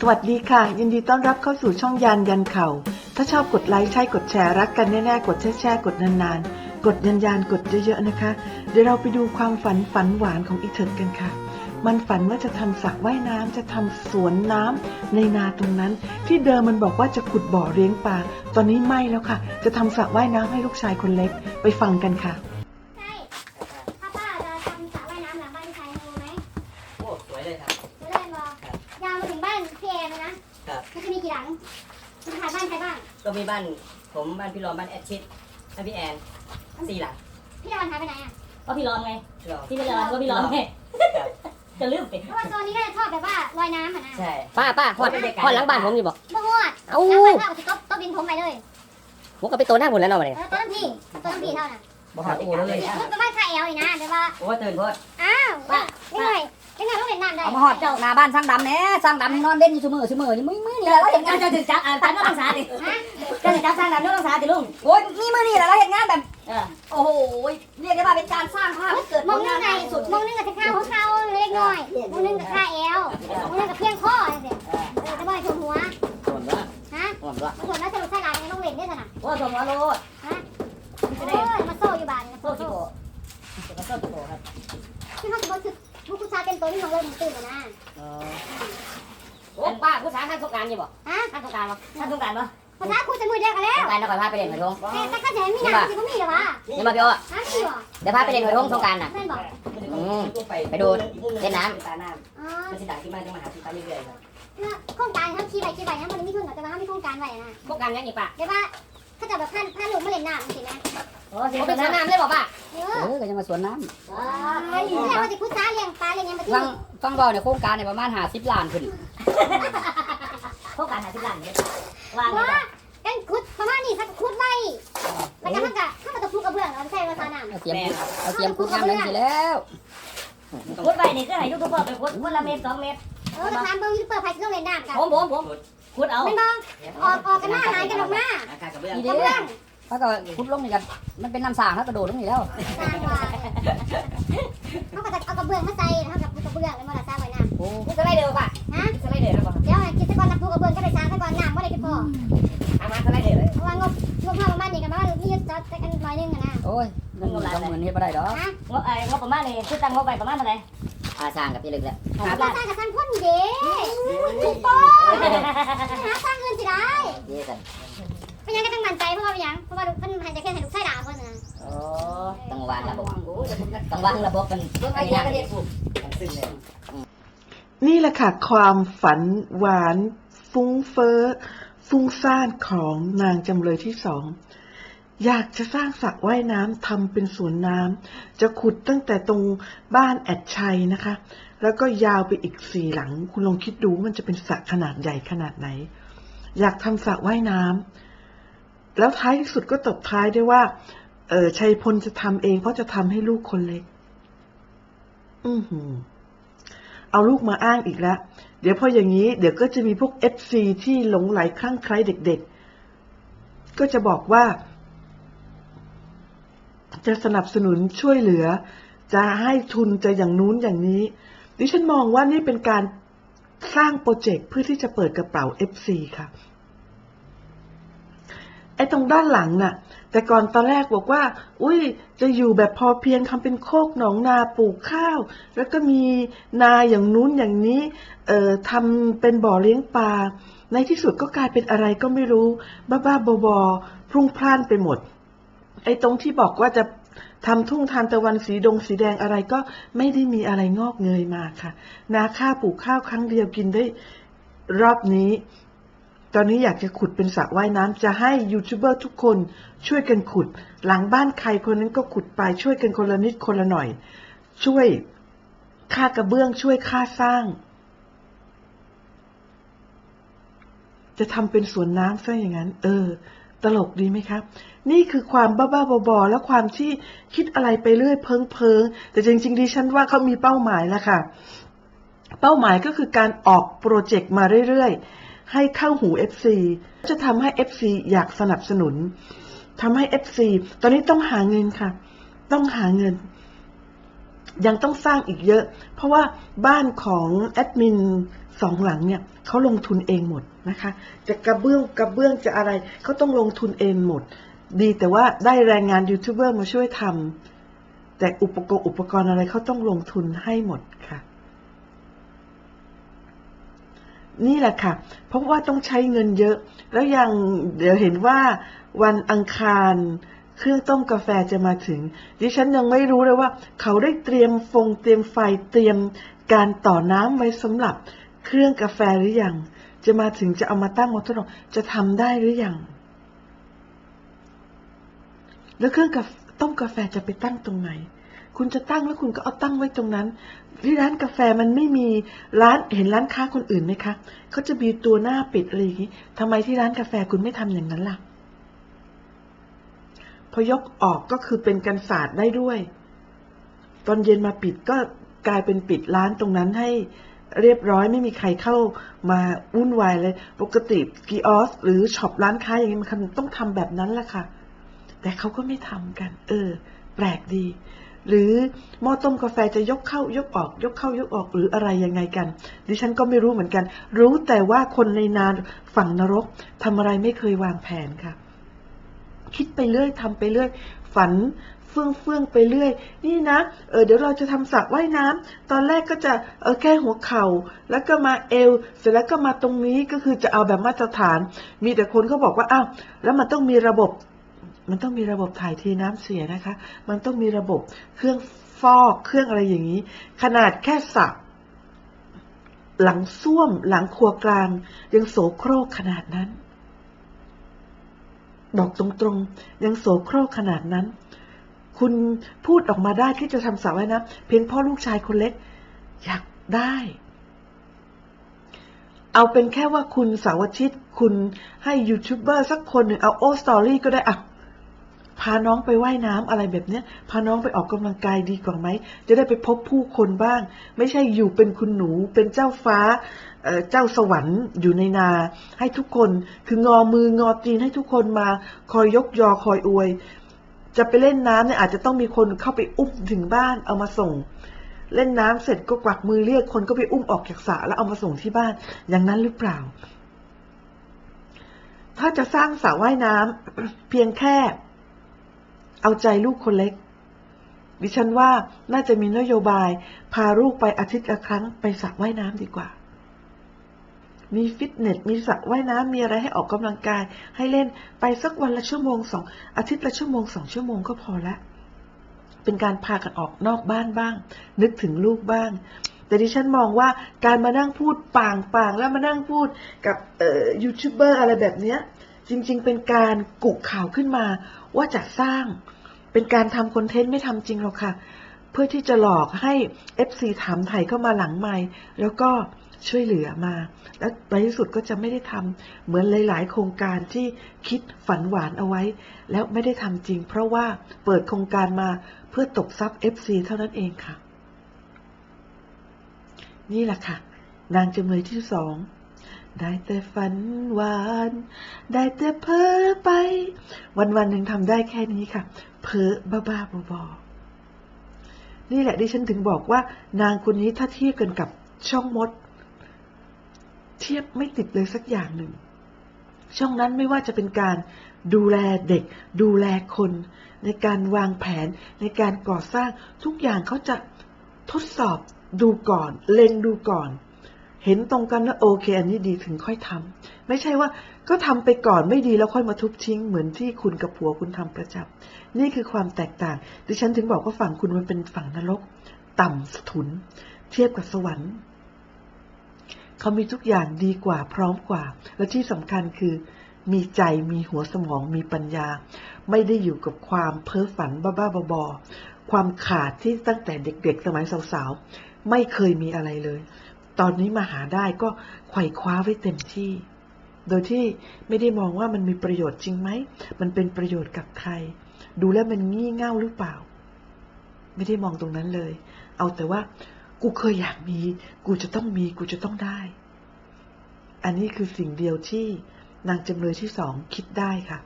สวัสดีค่ะ ยินดีต้อนรับเข้าสู่ช่องยานยันเข่า ถ้าชอบกดไลค์ใช่กดแชร์รักกันแน่ๆ กดแช่แช่กดนานๆ กดยันยันกดเยอะๆนะคะ เดี๋ยวเราไปดูความฝันฝันหวานของอีเถิดกันค่ะ มันฝันว่าจะทำสระว่ายน้ำจะทำสวนน้ำในนาตรงนั้น ที่เดิมมันบอกว่าจะขุดบ่อเลี้ยงปลาตอนนี้ไม่แล้วค่ะ จะทำสระว่ายน้ำให้ลูกชายคนเล็กไปฟังกันค่ะ มีบ้านผมบ้านพี่รอมบ้านแอดชิดบ้านพี่แอนสี่หลังพี่ตะวันหายไปไหนอะก็พี่ร้องไงพี่รอม ที่พี่ร้องก็พี่ร้องไงครับ จะลืมไปเพราะว่าตัวนี้ก็จะชอบแบบว่าลอยน้ำอะนะใช่ ป้าป้าหอดหอดหลังบ้านผมอยู่บ่บ่ฮวดเอ้าแล้วมันเข้ากับต๊บดินผมไปเลยผมก็ไปตัวหน้าผมแล้วเนาะมาเอเนี่ยอตัวน้ำพี่ตัวน้ำพี่เท่าน่ะบ่หอดโอ้เลยมันเป็นบ้านคาเอลอีกนะแต่ว่าโอ้ตื่นโพดอ้าวว่ายังไงยังไงต้องเล่นน้ำได้เอามาหอดเจ้าหน้าบ้านสร้างดำแหน่สร้างดำนอนเล่นอยู่เสมอเสมอนี่มือมือนี่แหละเราเห็นงานจะถึงจับอ่านจับน้องสาดิฮะ จะถึงจับสร้างดำน้องสาดิลุงโอ้ยนี่มือนี่แหละเราเห็นงานแบบเออโอ้โหเรียกได้ว่าเป็นการสร้างภาพให้เกิดมผองลนึงางนไงมากที่สุดมองนึงกับข้าวของเขาเล็กน้อยมองนึงกับข้าเอวมองนึงกับเพียงข้ออะไรเสร็จเออจะบ่อยชมหัวหอมละฮะหอมละมันส่วนน่าจะรู้ใช่หลายในต้องเล่นด้วยสนะโอ้สมว่าโลดฮะโอ้ยมาโซ่อยู่บ้านนะโซ่โซ่จิโกจะโซ่จิโกครับที่เขาจะบอกคือลูกผู้ชายเป็นตัวที่น้องเล่นตื่นนะเออโอ้ป้าผู้ชายท่านสงการอยู่บ่ฮะท่านสงการบ่ท่านสงการบ่ ภาษาคุยจะมือเดียวกันแล้วสงการเราคอยพาไปเล่นหอยทงแต่แต่ข้าจะให้มีหนังที่เขามีหรอวะนี่มาพี่อ้อฮะมีหรอเดี๋ยวพาไปเล่นหอยทงสงการน่ะเพื่อนบอกไปดูเล่นน้ตาน้อ๋อำมันสิดังที่บ้านจะมาหาที่ตาเรื่อยๆครับโครงการเขาขี่ไปขี่ไปนะมันไม่ทุนหรอกแต่ว่าเขามีโครงการไว้นะสงการยังอีกป่ะเดี๋ยวว่าเขาจะแบบพันพันลูกมาเล่นน้ำจริงไหมโอ้เสียงเป็นน้ำเลยบ่ป้าเอเอออก็จะมาสวนน้ไอ้เนี่ยเขาจะพุทธาเลี้ยงปลาเลี้ยงยังมาำที่ฟังฟังเบาเนี่ยโครงการเนี่ยประมาณหาสิบล้านขึ้นโครงการหาสิบล้านเนี่ย วางเลยว่ากันคุดประมาณนี้สักคุดไว้แล้วก็มันก็ถ้ามันจะพูดกระเบื้องเราใช้ภาษาน้ำ เอาเตรียมเอาเตรียมคุดน้ำเลยสิแล้วพุดไปนี่คือให้ยูทูบเบอร์ไปพุดพุดละเมตรสองเมตรเออแต่ถามเบิ้งยูทูบเบอร์ใครจะต้องเล่นน้ำกันผมผมผมพุดเอาไม่บ้องออกออกกันหน้าหายกันออกมาอากาศกับเบื้องอีกเด้ระเบื้องถ้าก็คุดลงนี่กันมันเป็นน้ำสางถ้ากระโดดลงนี่แล้วสร้างว่าเขาก็จะเอากระเบื้องมาใส่เขากับกระเบื้องแล้วมาละสร้างไว้น้ำโอ้ พุดสไลเดอร์ป่ะ โอ้ยเงินสองหมื่นเฮ็ดบ่ได้ดอกฮะงบไอ้งบประมาณนี่คือตั้งงบไปประมาณเท่าไหร่อาสร้างกับพี่ลึกแล้วหาสร้างกับสร้างพ่นเด้ถูกต้องหาสร้างเงินสิได้เยี่ยมเป็นยังก็ต้องมั่นใจเพราะว่าเป็นยังเพราะว่าเพิ่นให้จะแค่ให้ลูกชายด่าเพิ่นนะโอ้ต้องวางระบบโอ้ยต้องวางระบบมันเบิ่งไอเดียก็เด็ดผูกมันซึ่งเลยนี่แหละค่ะความฝันหวานฟุ้งเฟ้อฟุ้งซ่านของนางจำเลยที่สอง อยากจะสร้างสระว่ายน้ำทำเป็นสวนน้ำจะขุดตั้งแต่ตรงบ้านแอดชัยนะคะ แล้วก็ยาวไปอีกสี่หลัง คุณลองคิดดูว่ามันจะเป็นสระขนาดใหญ่ขนาดไหน อยากทำสระว่ายน้ำแล้วท้ายที่สุดก็ตบท้ายได้ว่า เออชัยพลจะทำเองเพราะจะทำให้ลูกคนเล็ก อือหือเอาลูกมาอ้างอีกแล้ว เดี๋ยวพออย่างนี้เดี๋ยวก็จะมีพวก FC ที่หลงไหลคลั่งไคล้เด็ก ๆ ก็จะบอกว่า จะสนับสนุนช่วยเหลือ จะให้ทุนจะอย่างนู้นอย่างนี้ ดิฉันมองว่านี่เป็นการสร้างโปรเจกต์เพื่อที่จะเปิดกระเป๋า FC ค่ะไอ้ตรงด้านหลังน่ะ แต่ก่อนตอนแรกบอกว่า อุ้ยจะอยู่แบบพอเพียงทำเป็นโคกหนองนาปลูกข้าว แล้วก็มีนาอย่างนู้นอย่างนี้ เอ่อทำเป็นบ่อเลี้ยงปลาในที่สุดก็กลายเป็นอะไรก็ไม่รู้ บ้าๆบอๆพรุ่งพล่านไปหมด ไอ้ตรงที่บอกว่าจะทำทุ่งทานตะวันสีดงสีแดงอะไรก็ไม่ได้มีอะไรงอกเงยมาค่ะ นาข้าวปลูกข้าวครั้งเดียวกินได้รอบนี้ ตอนนี้อยากจะขุดเป็นสระว่ายน้ำจะให้ยูทูบเบอร์ทุกคนช่วยกันขุด หลังบ้านใครคนนั้นก็ขุดไปช่วยกันคนละนิดคนละหน่อย ช่วยค่ากระเบื้องช่วยค่าสร้าง จะทำเป็นสวนน้ำซะอย่างนั้น เออ ตลกดีไหมครับ นี่คือความบ้าๆบอๆและความที่คิดอะไรไปเรื่อยเพิงเพิงๆ แต่จริงๆดิฉันว่าเขามีเป้าหมายแล้วค่ะ เป้าหมายก็คือการออกโปรเจกต์มาเรื่อยๆ ให้เข้าหู FC จะทำให้ FC อยากสนับสนุนทำให้ FC ตอนนี้ต้องหาเงินค่ะ ต้องหาเงิน ยังต้องสร้างอีกเยอะ เพราะว่าบ้านของแอดมินสองหลังเนี่ยเขาลงทุนเองหมดนะคะ จะกระเบื้องกระเบื้องจะอะไรเขาต้องลงทุนเองหมด ดีแต่ว่าได้แรงงานยูทูบเบอร์มาช่วยทำแต่อุปกรณ์อุปกรณ์อะไรเขาต้องลงทุนให้หมดค่ะ นี่แหละค่ะ เพราะว่าต้องใช้เงินเยอะ แล้วยังเดี๋ยวเห็นว่าวันอังคาร เครื่องต้มกาแฟจะมาถึง ดิฉันยังไม่รู้เลยว่า เขาได้เตรียมฟงเตรียมไฟเตรียมการต่อน้ำไว้สำหรับเครื่องกาแฟหรือยัง จะมาถึงจะเอามาตั้งมาทดลองจะทำได้หรือยัง แล้วเครื่องกาต้มกาแฟจะไปตั้งตรงไหน คุณจะตั้งแล้วคุณก็เอาตั้งไว้ตรงนั้น ที่ร้านกาแฟมันไม่มีร้านเห็นร้านค้าคนอื่นไหมคะเขาจะมีตัวหน้าปิดอะไรอย่างนี้ทำไมที่ร้านกาแฟคุณไม่ทำอย่างนั้นล่ะ พอยกออกก็คือเป็นกันศาสตร์ได้ด้วย ตอนเย็นมาปิดก็กลายเป็นปิดร้านตรงนั้นให้เรียบร้อยไม่มีใครเข้ามาวุ่นวายเลย ปกติกีออสหรือช็อปร้านค้าอย่างนี้มันต้องทำแบบนั้นแหละค่ะ แต่เขาก็ไม่ทำกัน เออ แปลกดี หรือหม้อต้มกาแฟจะยกเข้ายกออก ยกเข้ายกออกหรืออะไรยังไงกัน ดิฉันก็ไม่รู้เหมือนกัน รู้แต่ว่าคนในนานฝั่งนรกทำอะไรไม่เคยวางแผนค่ะ คิดไปเรื่อยทำไปเรื่อย ฝันเฟื่องเฟื่องไปเรื่อย นี่นะ เออเดี๋ยวเราจะทำสระว่ายน้ำตอนแรกก็จะเออแค่หัวเข่า แล้วก็มาเอว เสร็จแล้วก็มาตรงนี้ก็คือจะเอาแบบมาตรฐาน มีแต่คนเขาบอกว่าอ้าวแล้วมันต้องมีระบบ มันต้องมีระบบถ่ายเทน้ำเสียนะคะ มันต้องมีระบบเครื่องฟอกเครื่องอะไรอย่างนี้ ขนาดแค่สระหลังส้วมหลังครัวกลางยังโสโครกขนาดนั้น บอกตรงๆ ยังโสโครกขนาดนั้น คุณพูดออกมาได้ที่จะทำสาวไว้นะ เพียงพ่อลูกชายคนเล็ก อยากได้ เอาเป็นแค่ว่าคุณสาวชิต คุณให้ยูทูบเบอร์สักคนหนึ่งเอาโอสตอรี่ก็ได้อะ พาน้องไปไว่ายน้ำอะไรแบบเนี้ย พาน้องไปออกกำลังกายดีกว่าไหม จะได้ไปพบผู้คนบ้าง ไม่ใช่อยู่เป็นคุณหนู เป็นเจ้าฟ้า เจ้าสวรรค์อยู่ในนา ให้ทุกคน คืองอมืองอตีนให้ทุกคนมา คอยยกยอคอยอวย จะไปเล่นน้ำเนี่ยอาจจะต้องมีคนเข้าไปอุ้มถึงบ้านเอามาส่ง เล่นน้ำเสร็จก็กวักมือเรียกคนก็ไปอุ้มออกจากสระแล้วเอามาส่งที่บ้าน อย่างนั้นหรือเปล่า ถ้าจะสร้างสระว่ายน้ำเพียงแค่ เอาใจลูกคนเล็ก ดิฉันว่าน่าจะมีนโยบาย พาลูกไปอาทิตย์ละครั้งไปสระว่ายน้ำดีกว่า มีฟิตเนส มีสระว่ายน้ำมีอะไรให้ออกกำลังกาย ให้เล่นไปสักวันละชั่วโมงสองอาทิตย์ละชั่วโมงสองชั่วโมงก็พอละ เป็นการพากันออกนอกบ้านบ้าง นึกถึงลูกบ้างแต่ดิฉันมองว่าการมานั่งพูดป่างปางๆแล้วมานั่งพูดกับเอ่อยูทูบเบอร์อะไรแบบเนี้ย จริง ๆ เป็นการกุกข่าวขึ้นมา ว่าจะสร้าง เป็นการทำคอนเทนต์ไม่ทำจริงหรอกค่ะ เพื่อที่จะหลอกให้ FC ถามไถ่เข้ามาหลังไมค์แล้วก็ช่วยเหลือมา แล้วในที่สุดก็จะไม่ได้ทำเหมือนหลาย ๆ โครงการที่คิดฝันหวานเอาไว้ แล้วไม่ได้ทำจริง เพราะว่าเปิดโครงการมาเพื่อตบทรัพย์ FC เท่านั้นเองค่ะ นี่แหละค่ะ นางจำเลยที่สอง ได้แต่ฝันหวาน ได้แต่เพ้อไป วันวันหนึ่งทำได้แค่นี้ค่ะ เพ้อบ้าๆบอนี่แหละดิฉันถึงบอกว่า นางคนนี้ถ้าเทียบกันกับช่องมด เทียบไม่ติดเลยสักอย่างหนึ่ง ช่องนั้นไม่ว่าจะเป็นการดูแลเด็ก ดูแลคน ในการวางแผนในการก่อสร้างทุกอย่างเขาจะทดสอบดูก่อน เล็งดูก่อน เห็นตรงกันว่าโอเค อันนี้ดีถึงค่อยทำไม่ใช่ว่าก็ทำไปก่อนไม่ดีแล้วค่อยมาทุบทิ้ง เหมือนที่คุณกับผัวคุณทำประจำนี่คือความแตกต่าง ดิฉันถึงบอกว่าฝั่งคุณมันเป็นฝั่งนรก ต่ำสถุน เทียบกับสวรรค์เขามีทุกอย่างดีกว่าพร้อมกว่า และที่สำคัญคือมีใจมีหัวสมองมีปัญญา ไม่ได้อยู่กับความเพ้อฝันบ้าๆบอๆความขาดที่ตั้งแต่เด็กๆ สมัยสาวๆ ไม่เคยมีอะไรเลย ตอนนี้มาหาได้ก็ไขว่คว้าไว้เต็มที่ โดยที่ไม่ได้มองว่ามันมีประโยชน์จริงไหม มันเป็นประโยชน์กับใคร ดูแล้วมันงี่เง่าหรือเปล่า ไม่ได้มองตรงนั้นเลย เอาแต่ว่า กูเคยอยากมี กูจะต้องมี กูจะต้องได้ อันนี้คือสิ่งเดียวที่นางจำเลยที่สองคิดได้ค่ะ